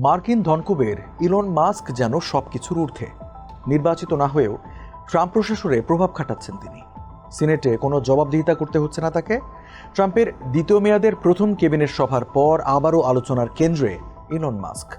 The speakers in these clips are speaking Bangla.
মার্কিন ধনকুবের ইলন মাস্ক যেন সবকিছুর ঊর্ধ্বে। নির্বাচিত না হয়েও ট্রাম্প প্রশাসনে প্রভাব খাটাচ্ছেন তিনি। সিনেটে কোনো জবাবদিহিতা করতে হচ্ছে না তাকে। ট্রাম্পের দ্বিতীয় মেয়াদের প্রথম কেবিনেট সভার পর আবারও আলোচনার কেন্দ্রে ইলন মাস্ক।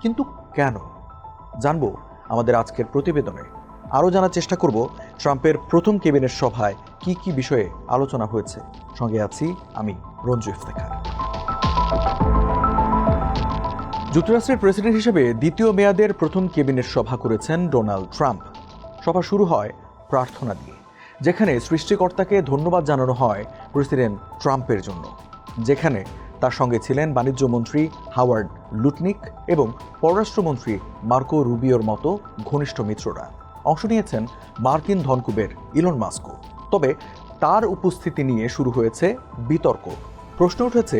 কিন্তু কেন? জানব আমাদের আজকের প্রতিবেদনে। আরও জানার চেষ্টা করব ট্রাম্পের প্রথম কেবিনেট সভায় কি কি বিষয়ে আলোচনা হয়েছে। সঙ্গে আছি আমি, রঞ্জু ইফতেখার। যুক্তরাষ্ট্রের প্রেসিডেন্ট হিসেবে দ্বিতীয় মেয়াদের প্রথম কেবিনেট সভা করেছেন ডোনাল্ড ট্রাম্প। সভা শুরু হয় প্রার্থনা দিয়ে, যেখানে সৃষ্টিকর্তাকে ধন্যবাদ জানানো হয় প্রেসিডেন্ট ট্রাম্পের জন্য। যেখানে তার সঙ্গে ছিলেন বাণিজ্য মন্ত্রী হাওয়ার্ড লুটনিক এবং পররাষ্ট্রমন্ত্রী মার্কো রুবিওর মতো ঘনিষ্ঠ মিত্ররা। অংশ নিয়েছেন মার্কিন ধনকুবের ইলন মাস্কো। তবে তার উপস্থিতি নিয়ে শুরু হয়েছে বিতর্ক। প্রশ্ন উঠেছে,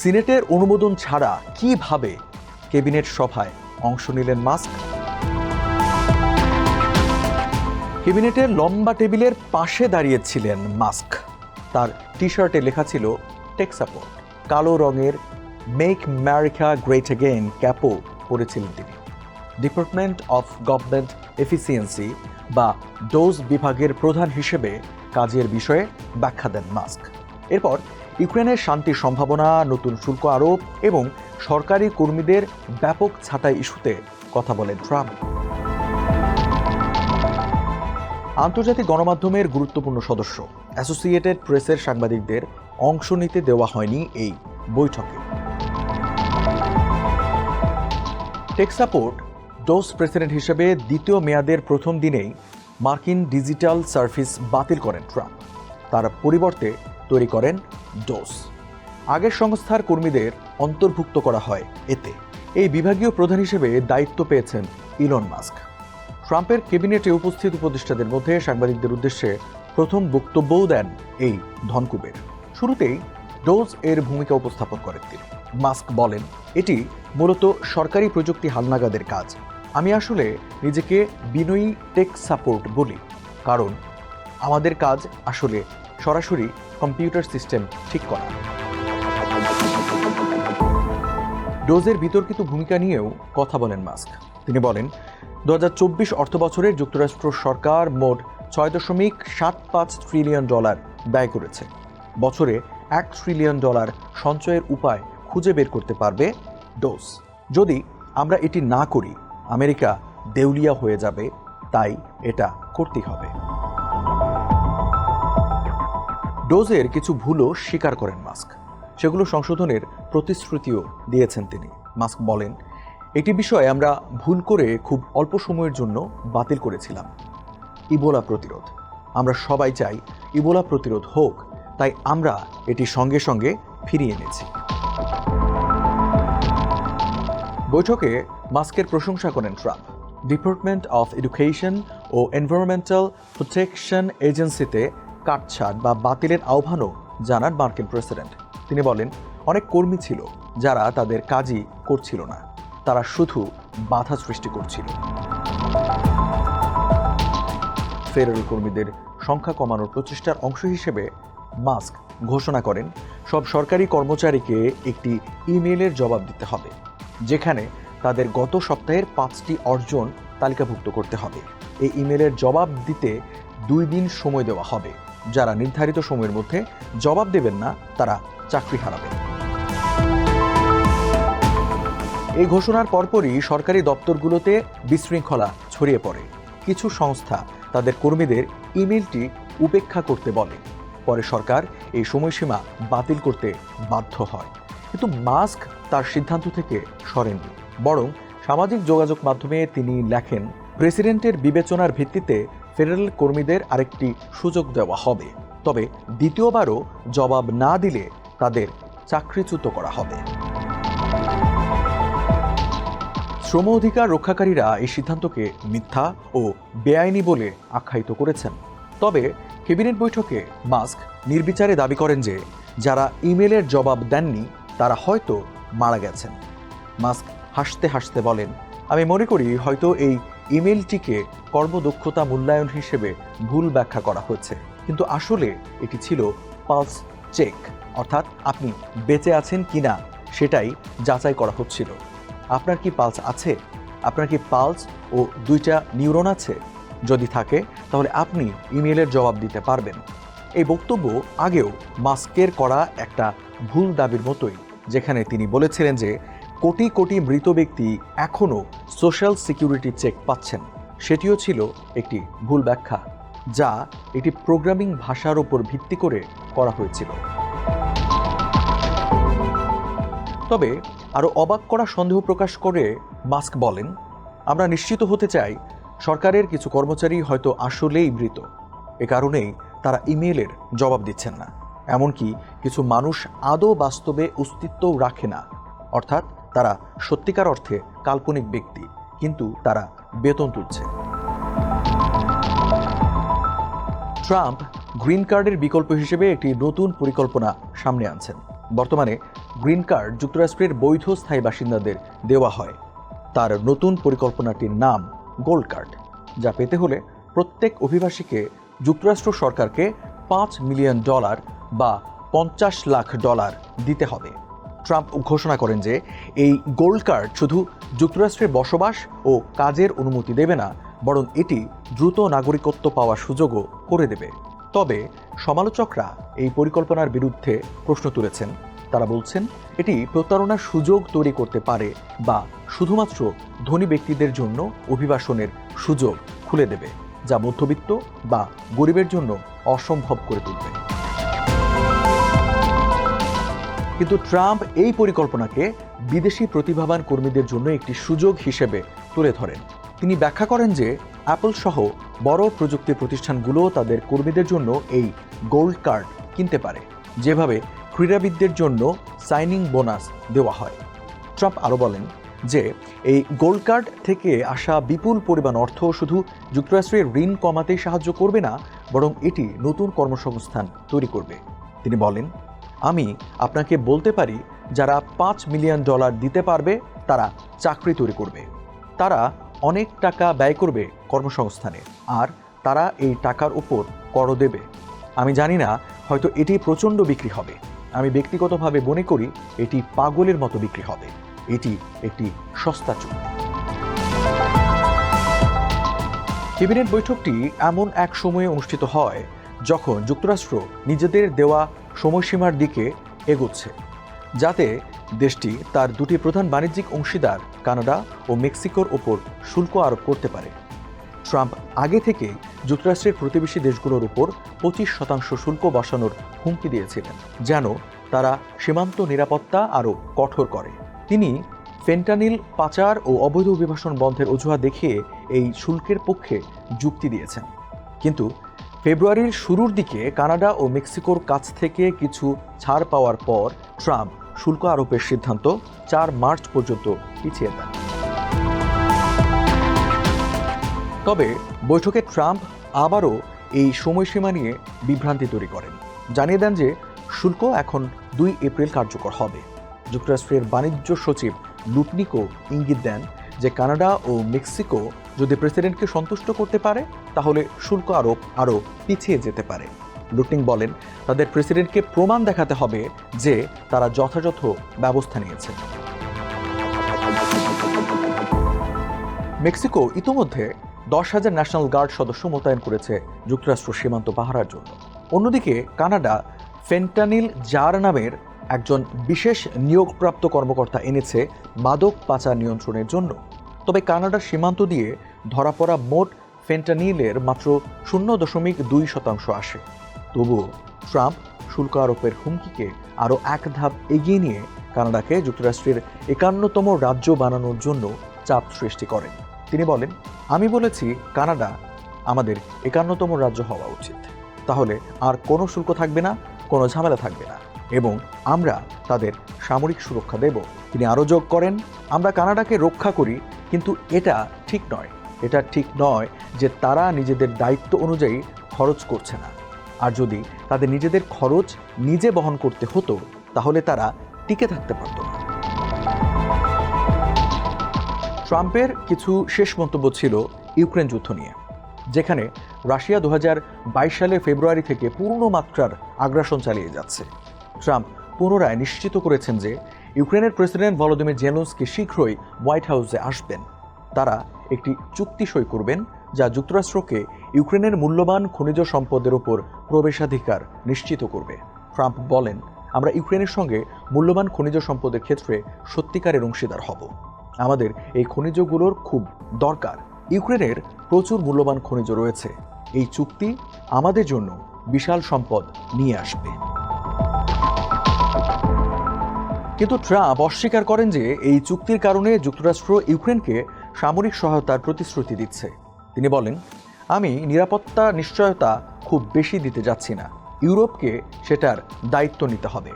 সিনেটের অনুমোদন ছাড়া কীভাবে কেবিনেট সভায় অংশ নিলেন মাস্ক। কেবিনেটের লম্বা টেবিলের পাশে দাঁড়িয়েছিলেন মাস্ক। তার টি শার্টে লেখা ছিল টেক সাপোর্ট কালো রঙের মেক আমেরিকা গ্রেট অ্যাগেন ক্যাপো পরেছিলেন তিনি। ডিপার্টমেন্ট অফ গভর্নমেন্ট এফিসিয়েন্সি বা ডোজ বিভাগের প্রধান হিসেবে কাজের বিষয়ে ব্যাখ্যা দেন মাস্ক। এরপর ইউক্রেনের শান্তির সম্ভাবনা, নতুন শুল্ক আরোপ এবং সরকারি কর্মীদের ব্যাপক ছাঁটাই ইস্যুতে কথা বলেন ট্রাম্প। আন্তর্জাতিক গণমাধ্যমের গুরুত্বপূর্ণ সদস্য, অ্যাসোসিয়েটেড প্রেসের সাংবাদিকদের অংশ নিতে দেওয়া হয়নি এই বৈঠকে। টেক সাপোর্ট ডোস প্রেসিডেন্ট হিসেবে দ্বিতীয় মেয়াদের প্রথম দিনেই মার্কিন ডিজিটাল সার্ভিস বাতিল করেন ট্রাম্প। তার পরিবর্তে তৈরি করেন ডোস। আগের সংস্থার কর্মীদের অন্তর্ভুক্ত করা হয় এতে। এই বিভাগীয় প্রধান হিসেবে দায়িত্ব পেয়েছেন ইলন মাস্ক। ট্রাম্পের ক্যাবিনেটে উপস্থিত উপদেষ্টাদের মধ্যে সাংবাদিকদের উদ্দেশ্যে প্রথম বক্তব্যও দেন এই ধনকুবের। শুরুতেই ডোজ এর ভূমিকা উপস্থাপন করেন তিনি। মাস্ক বলেন, এটি মূলত সরকারি প্রযুক্তি হালনাগাদের কাজ। আমি আসলে নিজেকে বিনয়ী টেক সাপোর্ট বলি। কারণ আমাদের কাজ আসলে সরাসরি কম্পিউটার সিস্টেম ঠিক করা। ডোজের বিতর্কিত ভূমিকা নিয়েও কথা বলেন মাস্ক। তিনি বলেন, দু হাজার চব্বিশ অর্থ বছরে যুক্তরাষ্ট্র সরকার মোট ছয় দশমিক সাত পাঁচ ট্রিলিয়ন ডলার ব্যয় করেছে। বছরে এক ট্রিলিয়ন ডলার সঞ্চয়ের উপায় খুঁজে বের করতে পারবে ডোজ। যদি আমরা এটি না করি, আমেরিকা দেউলিয়া হয়ে যাবে, তাই এটা করতেই হবে। ডোজের কিছু ভুলও স্বীকার করেন মাস্ক। সেগুলো সংশোধনের প্রতিশ্রুতিও দিয়েছেন তিনি। মাস্ক বলেন, এটি বিষয়ে আমরা ভুল করে খুব অল্প সময়ের জন্য বাতিল করেছিলাম। ইবোলা প্রতিরোধ। আমরা সবাই চাই ইবোলা প্রতিরোধ হোক, তাই আমরা এটি সঙ্গে সঙ্গে ফিরিয়ে এনেছি। বৈঠকে মাস্কের প্রশংসা করেন ট্রাম্প। ডিপার্টমেন্ট অফ এডুকেশন ও এনভায়রনমেন্টাল প্রোটেকশন এজেন্সিতে কাটছাট বা বাতিলের আহ্বানও জানান মার্কিন প্রেসিডেন্ট। তিনি বলেন, অনেক কর্মী ছিল যারা তাদের কাজই করছিল না। তারা শুধু বাধা সৃষ্টি করছিল। ফেডারেল কর্মীদের সংখ্যা কমানোর প্রচেষ্টার অংশ হিসেবে মাস্ক ঘোষণা করেন, সব সরকারি কর্মচারীকে একটি ইমেলের জবাব দিতে হবে, যেখানে তাদের গত সপ্তাহের পাঁচটি অর্জন তালিকাভুক্ত করতে হবে। এই ইমেলের জবাব দিতে দুই দিন সময় দেওয়া হবে। যারা নির্ধারিত সময়ের মধ্যে জবাব দেবেন না, তারা চাকরি হারাবেন। এই ঘোষণার পরপরই সরকারি দপ্তরগুলোতে বিশৃঙ্খলা ছড়িয়ে পড়ে। কিছু সংস্থা তাদের কর্মীদের ইমেলটি উপেক্ষা করতে বলে। পরে সরকার এই সময়সীমা বাতিল করতে বাধ্য হয়। কিন্তু মাস্ক তার সিদ্ধান্ত থেকে সরেননি বরং সামাজিক যোগাযোগ মাধ্যমে তিনি লেখেন, প্রেসিডেন্টের বিবেচনার ভিত্তিতে ফেডারেল কর্মীদের আরেকটি সুযোগ দেওয়া হবে। তবে দ্বিতীয়বারও জবাব না দিলে তাদের চাকরিচ্যুত করা হবে। শ্রম অধিকার রক্ষাকারীরা এই সিদ্ধান্তকে মিথ্যা ও বেআইনি বলে আখ্যায়িত করেছেন। তবে ক্যাবিনেট বৈঠকে মাস্ক নির্বিচারে দাবি করেন যে, যারা ইমেলের জবাব দেননি, তারা হয়তো মারা গেছেন। মাস্ক হাসতে হাসতে বলেন, আমি মনে করি হয়তো এই ইমেলটিকে কর্মদক্ষতা মূল্যায়ন হিসেবে ভুল ব্যাখ্যা করা হয়েছে। কিন্তু আসলে এটি ছিল পালস চেক অর্থাৎ আপনি বেঁচে আছেন কিনা সেটাই যাচাই করা হচ্ছিল। আপনার কি পালস আছে? আপনার কি পালস ও দুইটা নিউরন আছে? যদি থাকে, তাহলে আপনি ইমেলের জবাব দিতে পারবেন। এই বক্তব্য আগেও মাস্কের করা একটা ভুল দাবির মতোই, যেখানে তিনি বলেছিলেন যে কোটি কোটি মৃত ব্যক্তি এখনও সোশ্যাল সিকিউরিটি চেক পাচ্ছেন। সেটিও ছিল একটি ভুল ব্যাখ্যা, যা একটি প্রোগ্রামিং ভাষার উপর ভিত্তি করে করা হয়েছিল। তবে আরও অবাক করা সন্দেহ প্রকাশ করে মাস্ক বলেন, আমরা নিশ্চিত হতে চাই সরকারের কিছু কর্মচারী হয়তো আসলেই মৃত। এ কারণেই তারা ইমেলের জবাব দিচ্ছেন না। এমনকি কিছু মানুষ আদৌ বাস্তবে অস্তিত্বও রাখে না। অর্থাৎ তারা সত্যিকার অর্থে কাল্পনিক ব্যক্তি, কিন্তু তারা বেতন তুলছে। ট্রাম্প গ্রিন কার্ডের বিকল্প হিসেবে একটি নতুন পরিকল্পনা সামনে আনছেন। বর্তমানে গ্রিন কার্ড যুক্তরাষ্ট্রের বৈধ স্থায়ী বাসিন্দাদের দেওয়া হয়। তার নতুন পরিকল্পনাটির নাম গোল্ড কার্ড, যা পেতে হলে প্রত্যেক অভিবাসীকে যুক্তরাষ্ট্র সরকারকে পাঁচ মিলিয়ন ডলার বা পঞ্চাশ লাখ ডলার দিতে হবে। ট্রাম্প ঘোষণা করেন যে এই গোল্ড কার্ড শুধু যুক্তরাষ্ট্রের বসবাস ও কাজের অনুমতি দেবে না, বরং এটি দ্রুত নাগরিকত্ব পাওয়ার সুযোগও করে দেবে। তবে সমালোচকরা এই পরিকল্পনার বিরুদ্ধে প্রশ্ন তুলেছেন। তারা বলছেন, এটি প্রতারণার সুযোগ তৈরি করতে পারে বা শুধুমাত্র ধনী ব্যক্তিদের জন্য অভিবাসনের সুযোগ খুলে দেবে, যা মধ্যবিত্ত বা গরিবের জন্য অসম্ভব করে তুলবে। কিন্তু ট্রাম্প এই পরিকল্পনাকে বিদেশি প্রতিভাবান কর্মীদের জন্য একটি সুযোগ হিসেবে তুলে ধরেন। তিনি ব্যাখ্যা করেন যে অ্যাপল সহ বড় প্রযুক্তি প্রতিষ্ঠানগুলো তাদের কর্মীদের জন্য এই গোল্ড কার্ড কিনতে পারে, যেভাবে ক্রীড়াবিদদের জন্য সাইনিং বোনাস দেওয়া হয়। ট্রাম্প আরও বলেন যে এই গোল্ড কার্ড থেকে আসা বিপুল পরিমাণ অর্থ শুধু যুক্তরাষ্ট্রের ঋণ কমাতে সাহায্য করবে না, বরং এটি নতুন কর্মসংস্থান তৈরি করবে। তিনি বলেন আমি আপনাকে বলতে পারি, যারা পাঁচ মিলিয়ন ডলার দিতে পারবে, তারা চাকরি তৈরি করবে। তারা অনেক টাকা ব্যয় করবে কর্মসংস্থানে, আর তারা এই টাকার উপর কর দেবে। আমি জানি না, হয়তো এটি প্রচণ্ড বিক্রি হবে। আমি ব্যক্তিগতভাবে মনে করি, এটি পাগলের মতো বিক্রি হবে। এটি একটি সস্তা চুক্তি। ক্যাবিনেট বৈঠকটি এমন এক সময়ে অনুষ্ঠিত হয় যখন যুক্তরাষ্ট্র নিজেদের দেওয়া সময়সীমার দিকে এগোচ্ছে, যাতে দেশটি তার দুটি প্রধান বাণিজ্যিক অংশীদার কানাডা ও মেক্সিকোর ওপর শুল্ক আরোপ করতে পারে। ট্রাম্প আগে থেকে যুক্তরাষ্ট্রের প্রতিবেশী দেশগুলোর উপর পঁচিশ শতাংশ শুল্ক বসানোর হুমকি দিয়েছিলেন, যেন তারা সীমান্ত নিরাপত্তা আরও কঠোর করে। তিনি ফেন্টানিল পাচার ও অবৈধ অভিবাসন বন্ধের অজুহাত দেখিয়ে এই শুল্কের পক্ষে যুক্তি দিয়েছেন। কিন্তু ফেব্রুয়ারির শুরুর দিকে কানাডা ও মেক্সিকোর কাছ থেকে কিছু ছাড় পাওয়ার পর ট্রাম্প শুল্ক আরোপের সিদ্ধান্ত চার মার্চ পর্যন্ত পিছিয়ে দেন। তবে বৈঠকে ট্রাম্প আবারও এই সময়সীমা নিয়ে বিভ্রান্তি তৈরি করেন। জানিয়ে দেন যে শুল্ক এখন দুই এপ্রিল কার্যকর হবে। যুক্তরাষ্ট্রের বাণিজ্য সচিব লুটনিকো ইঙ্গিত দেন যে কানাডা ও মেক্সিকো যদি প্রেসিডেন্টকে সন্তুষ্ট করতে পারে, তাহলে শুল্ক আরোপ আরও পিছিয়ে যেতে পারে। লুটনিং বলেন, তাদের প্রেসিডেন্টকে প্রমাণ দেখাতে হবে যে তারা যথাযথ ব্যবস্থা নিয়েছে। মেক্সিকো ইতোমধ্যে দশ হাজার ন্যাশনাল গার্ড সদস্য মোতায়েন করেছে যুক্তরাষ্ট্র সীমান্ত পাহারার জন্য। অন্যদিকে কানাডা ফেন্টানিল জার নামের একজন বিশেষ নিয়োগপ্রাপ্ত কর্মকর্তা এনেছে মাদক পাচার নিয়ন্ত্রণের জন্য। তবে কানাডার সীমান্ত দিয়ে ধরা পড়া মোট ফেন্টানিলের মাত্র শূন্য দশমিক দুই শতাংশ আসে। তবুও ট্রাম্প শুল্ক আরোপের হুমকিকে আরও এক ধাপ এগিয়ে নিয়ে কানাডাকে যুক্তরাষ্ট্রের একান্নতম রাজ্য বানানোর জন্য চাপ সৃষ্টি করেন। তিনি বলেন, আমি বলেছি কানাডা আমাদের একান্নতম রাজ্য হওয়া উচিত। তাহলে আর কোনো শুল্ক থাকবে না, কোনো ঝামেলা থাকবে না। এবং আমরা তাদের সামরিক সুরক্ষা দেব। তিনি আরও যোগ করেন, আমরা কানাডাকে রক্ষা করি, কিন্তু এটা ঠিক নয়। এটা ঠিক নয় যে তারা নিজেদের দায়িত্ব অনুযায়ী খরচ করছে না। আর যদি তাদের নিজেদের খরচ নিজে বহন করতে হতো, তাহলে তারা টিকে থাকতে পারত না। ট্রাম্পের কিছু শেষ মন্তব্য ছিল ইউক্রেন যুদ্ধ নিয়ে, যেখানে রাশিয়া দু সালের ফেব্রুয়ারি থেকে পূর্ণ মাত্রার আগ্রাসন চালিয়ে যাচ্ছে। ট্রাম্প পুনরায় নিশ্চিত করেছেন যে ইউক্রেনের প্রেসিডেন্ট ভলোদিমির জেলন্সকি শীঘ্রই হোয়াইট হাউসে আসবেন। তারা একটি চুক্তি সই করবেন যা যুক্তরাষ্ট্রকে ইউক্রেনের মূল্যবান খনিজ সম্পদের উপর প্রবেশাধিকার নিশ্চিত করবে। ট্রাম্প বলেন, আমরা ইউক্রেনের সঙ্গে মূল্যবান খনিজ সম্পদের ক্ষেত্রে সত্যিকারের অংশীদার হব। আমাদের এই খনিজগুলোর খুব দরকার। ইউক্রেনের প্রচুর মূল্যবান খনিজ রয়েছে। এই চুক্তি আমাদের জন্য বিশাল সম্পদ নিয়ে আসবে। কিন্তু ট্রাম্প অস্বীকার করেন যে এই চুক্তির কারণে যুক্তরাষ্ট্র ইউক্রেনকে সামরিক সহায়তার প্রতিশ্রুতি দিচ্ছে। তিনি বলেন, আমি নিরাপত্তা, নিশ্চয়তা খুব বেশি দিতে যাচ্ছি না। ইউরোপকে সেটার দায়িত্ব নিতে হবে।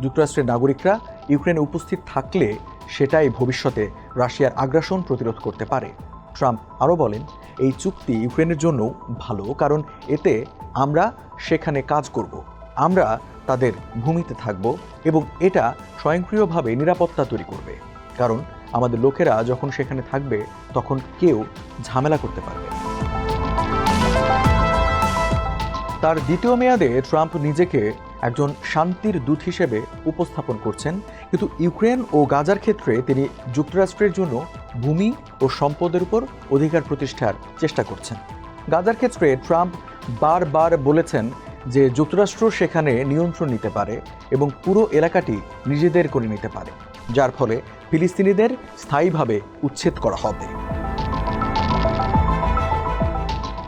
যুক্তরাষ্ট্রের নাগরিকরা ইউক্রেনে উপস্থিত থাকলে সেটাই ভবিষ্যতে রাশিয়ার আগ্রাসন প্রতিরোধ করতে পারে। ট্রাম্প আরও বলেন, এই চুক্তি ইউক্রেনের জন্য ভালো, কারণ এতে আমরা সেখানে কাজ করব। আমরা তাদের ভূমিতে থাকব এবং এটা স্বয়ংক্রিয়ভাবে নিরাপত্তা তৈরি করবে। কারণ আমাদের লোকেরা যখন সেখানে থাকবে, তখন কেউ ঝামেলা করতে পারবে তার দ্বিতীয় মেয়াদে ট্রাম্প নিজেকে একজন শান্তির দূত হিসেবে উপস্থাপন করছেন। কিন্তু ইউক্রেন ও গাজার ক্ষেত্রে তিনি যুক্তরাষ্ট্রের জন্য ভূমি ও সম্পদের উপর অধিকার প্রতিষ্ঠার চেষ্টা করছেন। গাজার ক্ষেত্রে ট্রাম্প বারবার বলেছেন যে যুক্তরাষ্ট্র সেখানে নিয়ন্ত্রণ নিতে পারে এবং পুরো এলাকাটি নিজেদের করে নিতে পারে, যার ফলে ফিলিস্তিনিদের স্থায়ীভাবে উচ্ছেদ করা হবে।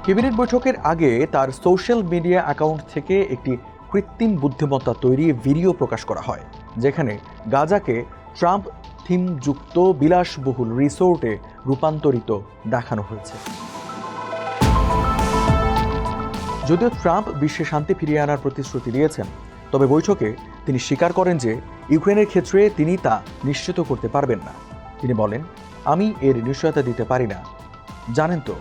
ক্যাবিনেট বৈঠকের আগে তার সোশ্যাল মিডিয়া অ্যাকাউন্ট থেকে একটি কৃত্রিম বুদ্ধিমত্তা তৈরি ভিডিও প্রকাশ করা হয়, যেখানে গাজাকে ট্রাম্প থিমযুক্ত বিলাসবহুল রিসোর্টে রূপান্তরিত দেখানো হয়েছে। যদিও ট্রাম্প বিশ্বে শান্তি ফিরিয়ে আনার প্রতিশ্রুতি দিয়েছেন, তবে বৈঠকে তিনি স্বীকার করেন যে ইউক্রেনের ক্ষেত্রে তিনি তা নিশ্চিত করতে পারবেন না। তিনি বলেন, আমি এর নিশ্চয়তা দিতে পারি না। জানেন তো,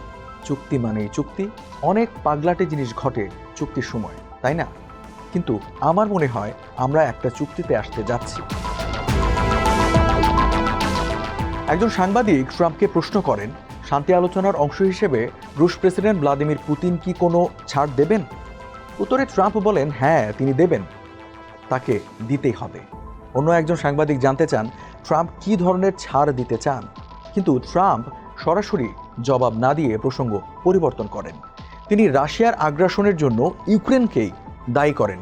চুক্তি মানেই চুক্তি, অনেক পাগলাটে জিনিস ঘটে চুক্তির সময়, তাই না? কিন্তু আমার মনে হয় আমরা একটা চুক্তিতে আসতে যাচ্ছি। একজন সাংবাদিক ট্রাম্পকে প্রশ্ন করেন শান্তি আলোচনার অংশ হিসেবে রুশ প্রেসিডেন্ট ভ্লাদিমির পুতিন কি কোনো ছাড় দেবেন? উত্তরে ট্রাম্প বলেন হ্যাঁ তিনি দেবেন। তাকে দিতেই হবে। অন্য একজন সাংবাদিক জানতে চান, ট্রাম্প কী ধরনের ছাড় দিতে চান? কিন্তু ট্রাম্প সরাসরি জবাব না দিয়ে প্রসঙ্গ পরিবর্তন করেন। তিনি রাশিয়ার আগ্রাসনের জন্য ইউক্রেনকেই দায়ী করেন,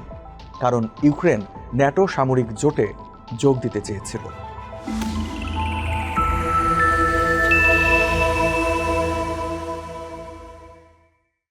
কারণ ইউক্রেন ন্যাটো সামরিক জোটে যোগ দিতে চেয়েছিল।